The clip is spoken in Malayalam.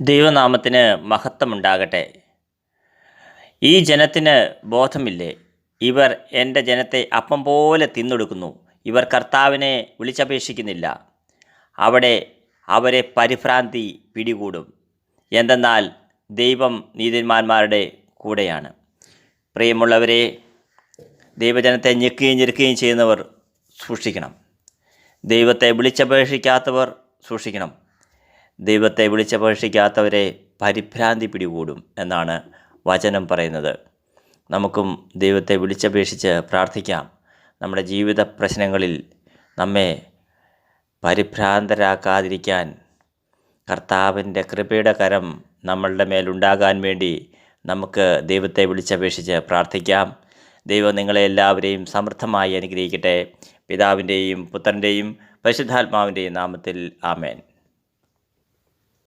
ദൈവനാമത്തിന് മഹത്വമുണ്ടാകട്ടെ. ഈ ജനത്തിന് ബോധമില്ലേ? ഇവർ എന്റെ ജനത്തെ അപ്പം പോലെ തിന്നൊടുക്കുന്നു. ഇവർ കർത്താവിനെ വിളിച്ചപേക്ഷിക്കുന്നില്ല. അവിടെ അവരെ പരിഭ്രാന്തി പിടികൂടും. എന്തെന്നാൽ ദൈവം നീതിന്മാന്മാരുടെ കൂടെയാണ്. പ്രിയമുള്ളവരെ ദൈവജനത്തെ ഞെക്കുകയും ഞെരുക്കുകയും ചെയ്യുന്നവർ സൂക്ഷിക്കണം. ദൈവത്തെ വിളിച്ചപേക്ഷിക്കാത്തവർ സൂക്ഷിക്കണം. ദൈവത്തെ വിളിച്ചപേക്ഷിക്കാത്തവരെ പരിഭ്രാന്തി പിടികൂടും എന്നാണ് വചനം പറയുന്നത്. നമുക്കും ദൈവത്തെ വിളിച്ചപേക്ഷിച്ച് പ്രാർത്ഥിക്കാം. നമ്മുടെ ജീവിത പ്രശ്നങ്ങളിൽ നമ്മെ പരിഭ്രാന്തരാക്കാതിരിക്കാൻ കർത്താവിന്റെ കൃപയുടെ കരം നമ്മളുടെ മേലുണ്ടാകാൻ വേണ്ടി നമുക്ക് ദൈവത്തെ വിളിച്ചപേക്ഷിച്ച് പ്രാർത്ഥിക്കാം. ദൈവം നിങ്ങളെ എല്ലാവരെയും സമൃദ്ധമായി അനുഗ്രഹിക്കട്ടെ. പിതാവിന്റെയും പുത്രന്റെയും പരിശുദ്ധാത്മാവിന്റെയും നാമത്തിൽ ആമേൻ.